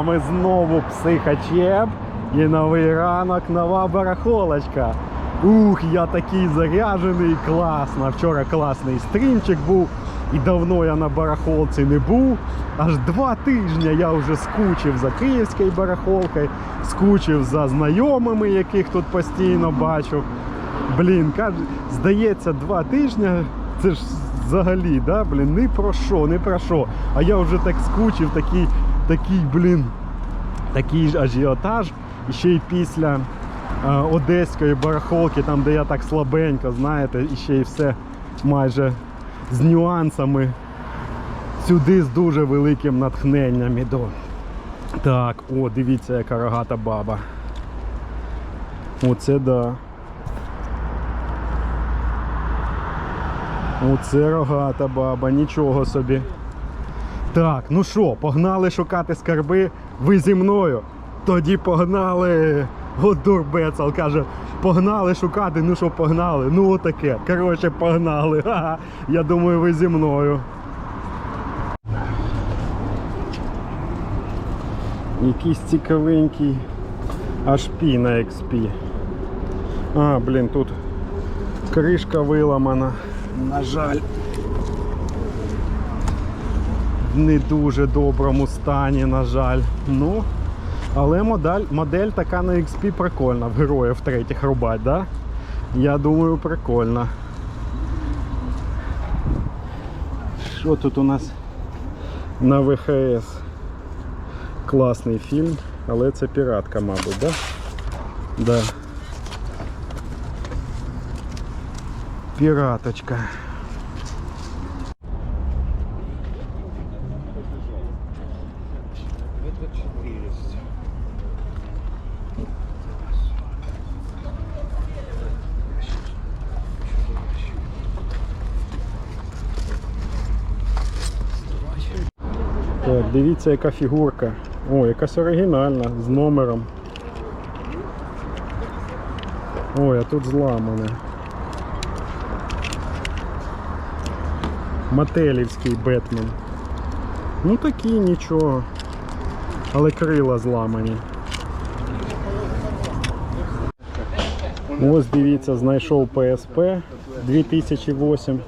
вами знову психачеп і новий ранок, нова барахолочка. Ух, я такий заряджений, класно. Вчора класний стрімчик був. І давно я на барахолці не був. Аж два тижні я вже скучив за київською барахолкою, скучив за знайомими, яких тут постійно бачу. Блін, каже, здається, два тижні. Це ж взагалі, да, блін, ні про що, ні про що. А я вже так скучив, такий, такий, блін, такий ж ажіотаж. І ще й після е, одеської барахолки, там, де я так слабенько, знаєте, і ще й все майже з нюансами. Сюди з дуже великим натхненням іду. Так, о, дивіться, яка рогата баба. Оце да. Оце рогата баба, нічого собі. Так, ну що, погнали шукати скарби. Ви зі мною. Тоді погнали. От дурбецал каже, погнали шукати, ну що погнали? Ну отаке. Коротше, погнали. Ха-ха. Я думаю, ви зі мною. Якийсь цікавенький HP на XP. А, блін, тут кришка виламана. На жаль. Не дуже доброму стані, на жаль. Ну, але модель, модель така на XP прикольна, в героїв третіх рубать, да? Я думаю, прикольно. Що тут у нас на ВХС? Класний фільм, але це піратка, мабуть, да? Да. Піраточка. Так, дивіться, яка фігурка. О, якась оригінальна, з номером. Ой, а тут зламане. Мателівський Бетмен. Ну такі нічого. Але крила зламані. Ось дивіться, знайшов PSP 2008.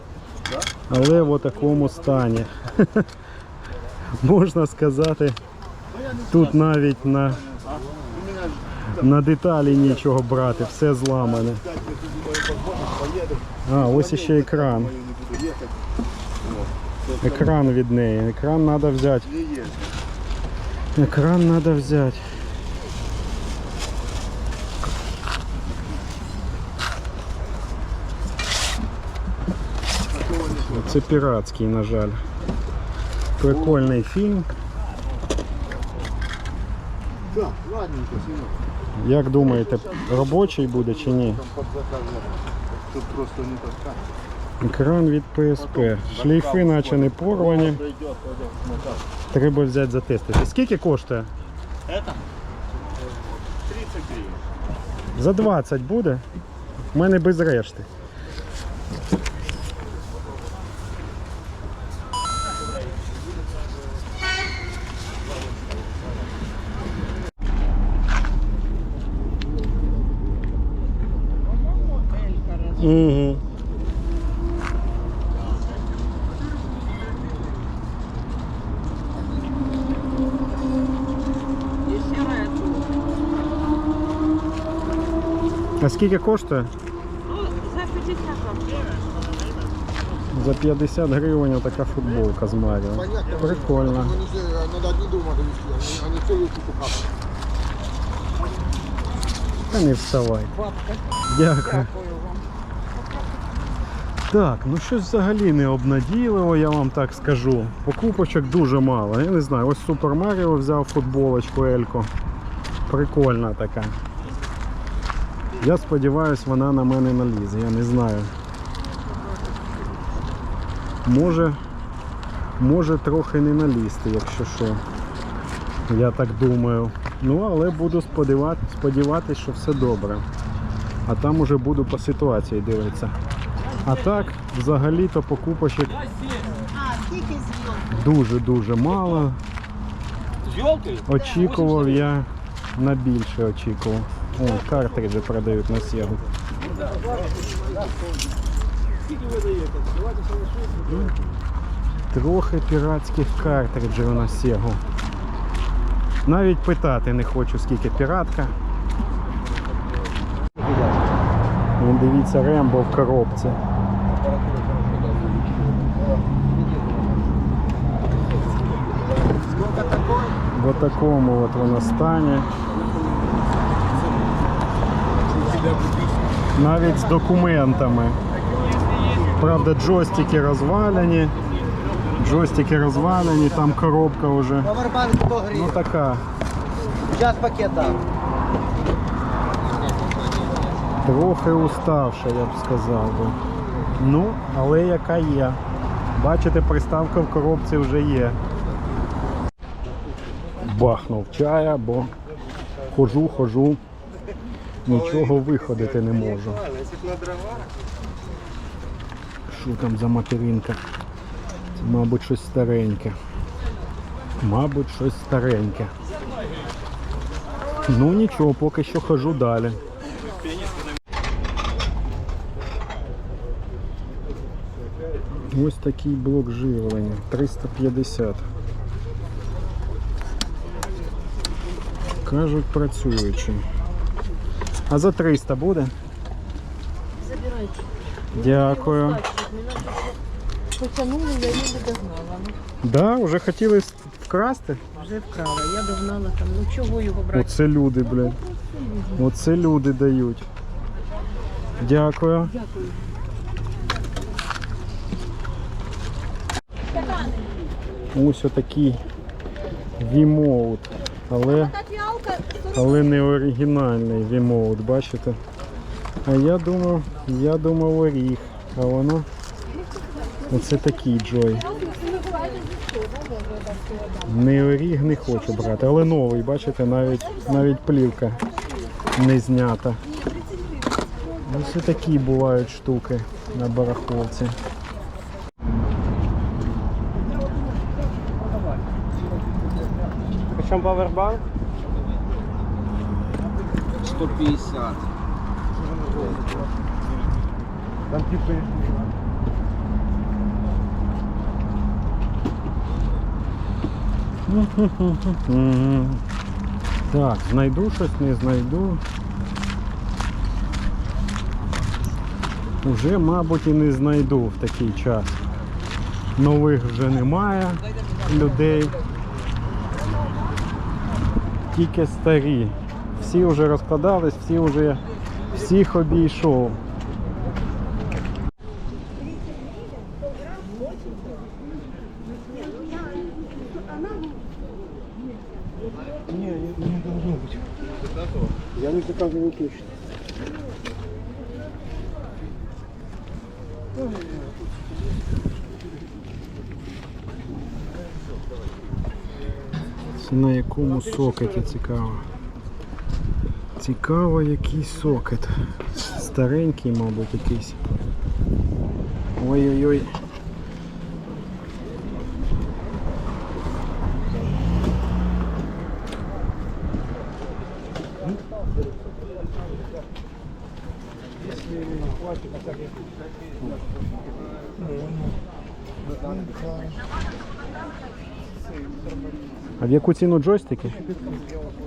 Але в такому стані. Можна сказати, тут навіть на, на деталі нічого брати, все зламане. А, ось іще екран. Екран від неї. Екран треба взяти. Екран треба взяти. Це піратський, на жаль. Прикольний фільм. Як думаєте, робочий буде чи ні? Тут просто не таскать. Екран від PSP. Шлейфи наче не порвані. Треба взяти затестити. Скільки коштує? Это? 30 гривен. За 20 буде? У мене без решти. Угу. А скільки коштує? Ну, за 50 рублей. За 50 гривень така футболка з Маріо. Понятно. Прикольно. Они же, надо одни дома довести, они целую кучу хапают. Та не вставай. Дякую. Так, ну щось взагалі не обнадійливо, я вам так скажу. Покупочок дуже мало. Я не знаю, ось Супер Маріо взяв футболочку Елько. Прикольна така. Я сподіваюся, вона на мене налізе, я не знаю. Може, може трохи не налізти, якщо що. Я так думаю. Ну, але буду сподіватися, сподіватись, що все добре. А там уже буду по ситуації дивитися. А так, взагалі-то покупочок дуже-дуже мало. Очікував я на більше очікував. О, картриджі продають на Сегу. Трохи піратських картриджів на Сегу. Навіть питати не хочу, скільки піратка. Вон дивіться, Рембо в коробці. В такому от вона стані. Навіть з документами. Правда, джойстики розвалені. Джойстики розвалені, там коробка вже. Повербанк 100 Ну така. Зараз пакет дам. Трохи уставша, я б сказав би. Ну, але яка є. Бачите, приставка в коробці вже є. Бахнув чая, бо хожу, хожу, нічого виходити не можу. Що там за материнка? Це, мабуть, щось стареньке. Мабуть, щось стареньке. Ну нічого, поки що хожу далі. Ось такий блок живлення 350. Кажуть, працюючий. А за 300 буде? Забирайте. Дякую. Потянули, я її догнала. Да, вже хотіли вкрасти? Вже вкрала. Я догнала там. Ну чого його брати? Оце люди, блядь. Оце люди дають. Дякую. Дякую. Ось отакий V-Mode. Але, але не оригінальний V-Mode, бачите? А я думав, я думав оріг, а воно оце такий Джой. Не оріг не хочу брати, але новий, бачите, навіть, навіть плівка не знята. Ось такі бувають штуки на барахолці. Причем павербанк? 150. Там Мгм. Так, знайду щось, не знайду. Уже, мабуть, і не знайду в такий час. Нових вже немає людей. Тільки старі. Всі вже розкладались, всі вже всіх обійшов. Я не заказываю точно. На якому сокеті цікаво. Цікаво, який сокет. Старенький, мабуть, якийсь. Ой-ой-ой. А в яку ціну джойстики?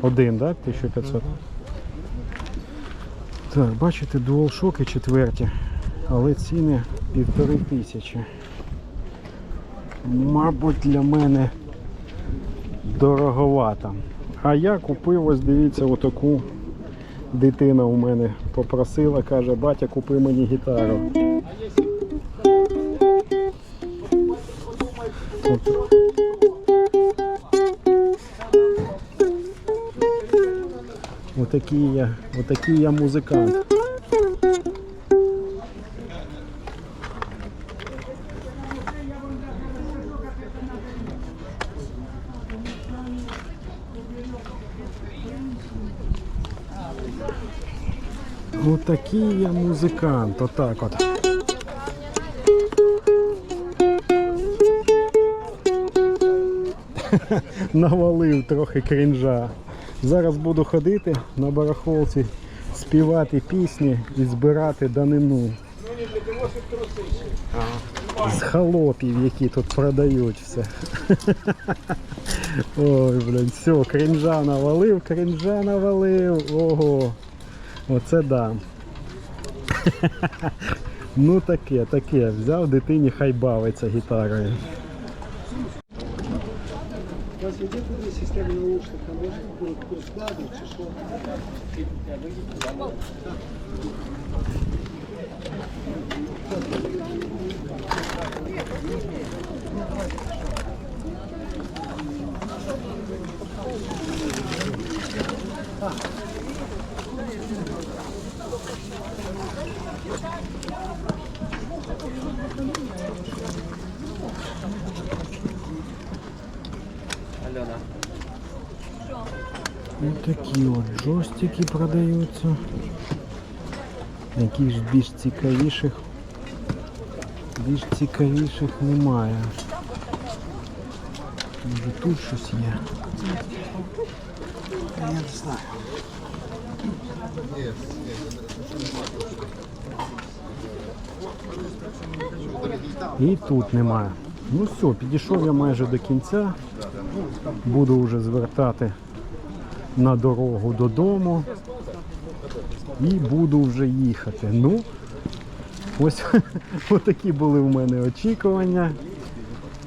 Один, так? 1500. Так, бачите, DualShock четверті, але ціни півтори тисячі. Мабуть, для мене дороговато. А я купив, ось дивіться, отаку дитина у мене попросила, каже, батя, купи мені гітару. От. Отакий я, отакий я музикант. Отакий я музикант, отак от. навалив трохи крінжа. Зараз буду ходити на барахолці, співати пісні і збирати данину. З холопів, які тут продають все. Ой, блін, все, крінжа навалив, крінжа навалив. Ого. Оце да. Ну таке, таке. Взяв дитині, хай бавиться гітарою. У вас є туди система наушник, там може бути курс складу чи що? Альона. Такі от джойстики продаються. Яких ж більш цікавіших. Більш цікавіших немає. Може тут щось є. Я не знаю. І тут немає. Ну все, підійшов я майже до кінця. Буду вже звертати на дорогу додому. І буду вже їхати. Ну, ось отакі були в мене очікування.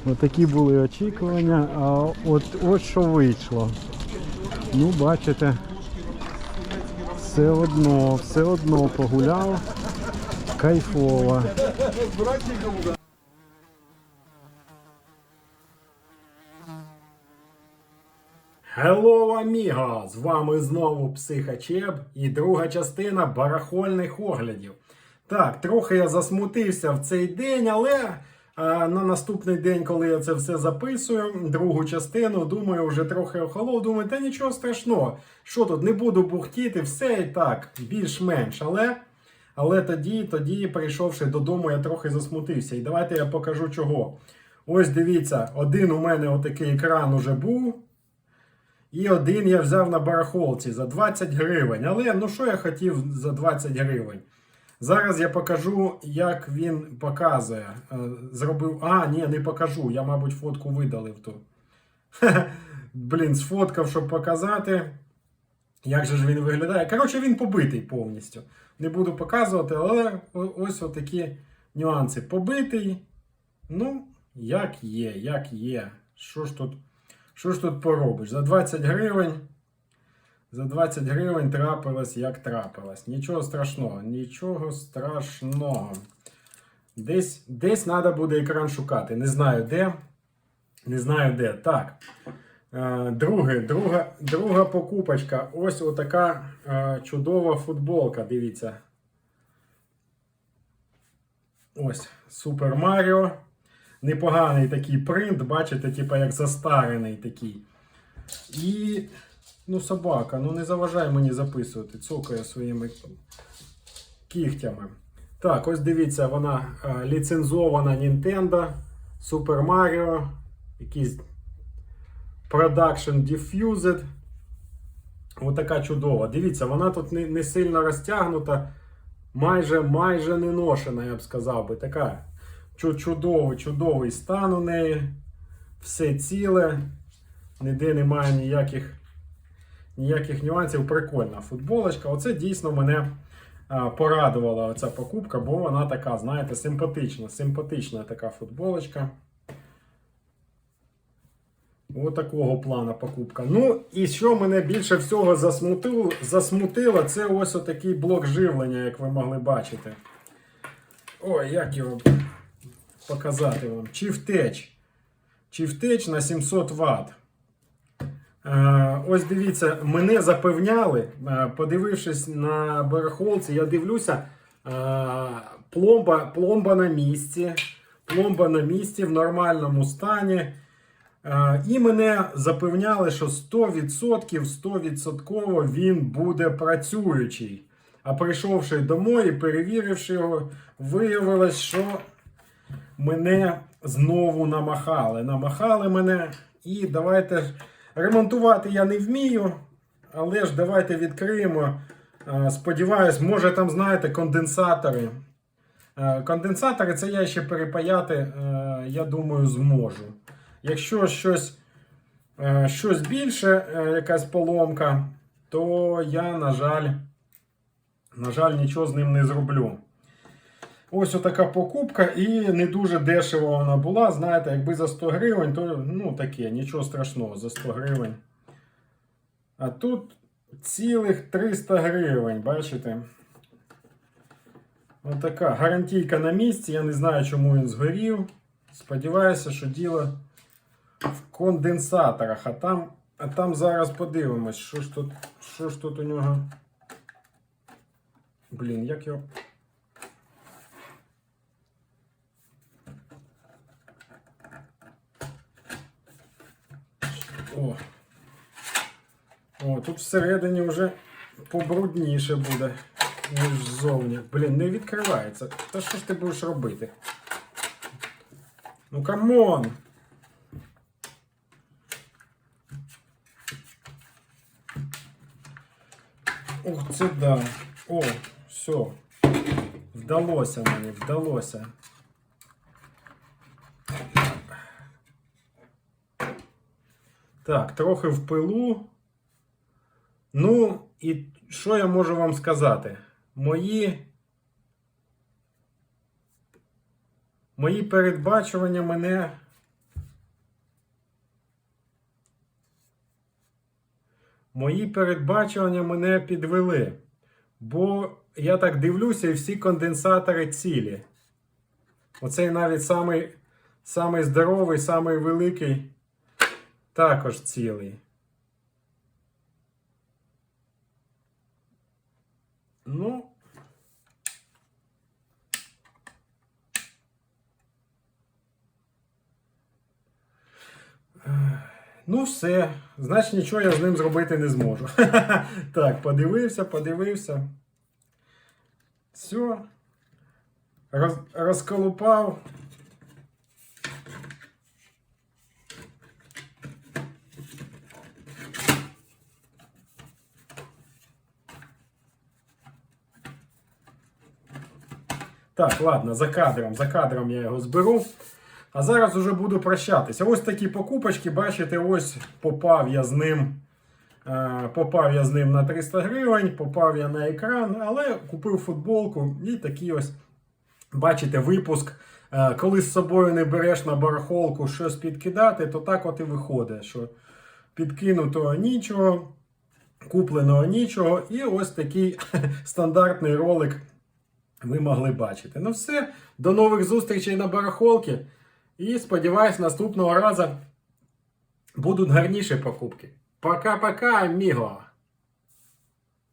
Отакі були очікування, а от, от що вийшло. Ну, бачите, все одно, все одно погуляв. Кайфово. Hello, amigo! З вами знову Психачеб і друга частина барахольних оглядів. Так, трохи я засмутився в цей день, але а, на наступний день, коли я це все записую, другу частину, думаю, вже трохи охолов. Думаю, та нічого страшного. Що тут, не буду бухтіти, все і так, більш-менш. Але, але тоді, тоді, прийшовши додому, я трохи засмутився. І давайте я покажу чого. Ось дивіться, один у мене отакий екран уже був. І один я взяв на барахолці за 20 гривень. Але ну що я хотів за 20 гривень? Зараз я покажу, як він показує. Е, Зробив. А, ні, не покажу. Я, мабуть, фотку видалив ту. Блін, сфоткав, щоб показати. Як же ж він виглядає? Коротше, він побитий повністю. Не буду показувати, але ось отакі нюанси. Побитий. Ну, як є, як є. Що ж тут? Що ж тут поробиш? За 20 гривень. За 20 гривень трапилось, як трапилось. Нічого страшного, нічого страшного. Десь десь треба буде екран шукати. Не знаю де. Не знаю де. Так. Е, друге, друга, друга покупочка. Ось отака е, чудова футболка. Дивіться. Ось Супер Маріо. Непоганий такий принт, бачите, типу як застарений такий. І, ну, собака, ну не заважай мені записувати, цокає своїми кігтями. Так, ось дивіться, вона е, ліцензована Nintendo, Super Mario, якийсь Production Diffused. Отака чудова. Дивіться, вона тут не, не сильно розтягнута, майже майже не ношена, я б сказав би. Така чудовий, чудовий стан у неї. Все ціле. Ніде немає ніяких, ніяких нюансів. Прикольна футболочка. Оце дійсно мене порадувала оця покупка, бо вона така, знаєте, симпатична. Симпатична така футболочка. Ось такого плану покупка. Ну, і що мене більше всього засмутило, засмутило це ось отакий блок живлення, як ви могли бачити. Ой, як його показати вам. Чифтеч. Чифтеч на 700 Вт. Е, ось дивіться, мене запевняли, е, подивившись на барахолці, я дивлюся, е, пломба, пломба на місці. Пломба на місці в нормальному стані. І мене запевняли, що 100% 100% він буде працюючий. А прийшовши домой і перевіривши його, виявилось, що мене знову намахали. Намахали мене І давайте ж ремонтувати я не вмію, але ж давайте відкриємо. Е, Сподіваюсь, може там, знаєте, конденсатори. Е, Конденсатори це я ще перепаяти, е, я думаю, зможу. Якщо щось, щось більше, якась поломка, то я, на жаль, на жаль, нічого з ним не зроблю. Ось отака покупка, і не дуже дешево вона була. Знаєте, якби за 100 гривень, то ну таке, нічого страшного за 100 гривень. А тут цілих 300 гривень, бачите? Отака гарантійка на місці. Я не знаю, чому він згорів. Сподіваюся, що діло в конденсаторах. А там, а там зараз подивимось, що ж тут, що ж тут у нього. Блін, як його. О. О, тут всередині вже побрудніше буде, ніж ззовні. Блін, не відкривається. Та що ж ти будеш робити? Ну камон! Ух, це да. О, все. Вдалося мені, вдалося. Так, трохи в пилу. Ну, і що я можу вам сказати? Мої. Мої передбачування мене. Мої передбачування мене підвели. Бо я так дивлюся, і всі конденсатори цілі. Оцей навіть самий, самий здоровий, самий великий також цілий. Ну. Ну, все. Значить, нічого я з ним зробити не зможу. Так, подивився, подивився. Все. Роз, розколупав. Так, ладно, за кадром, за кадром я його зберу. А зараз уже буду прощатися. Ось такі покупочки, бачите, ось попав я з ним. е, Попав я з ним на 300 гривень, попав я на екран, але купив футболку і такий ось, бачите, випуск. Е, Коли з собою не береш на барахолку щось підкидати, то так от і виходить, що підкинутого нічого, купленого нічого, і ось такий стандартний ролик ви могли бачити. Ну все, до нових зустрічей на барахолці. І сподіваюсь, наступного разу будуть гарніші покупки. Пока-пока, аміго!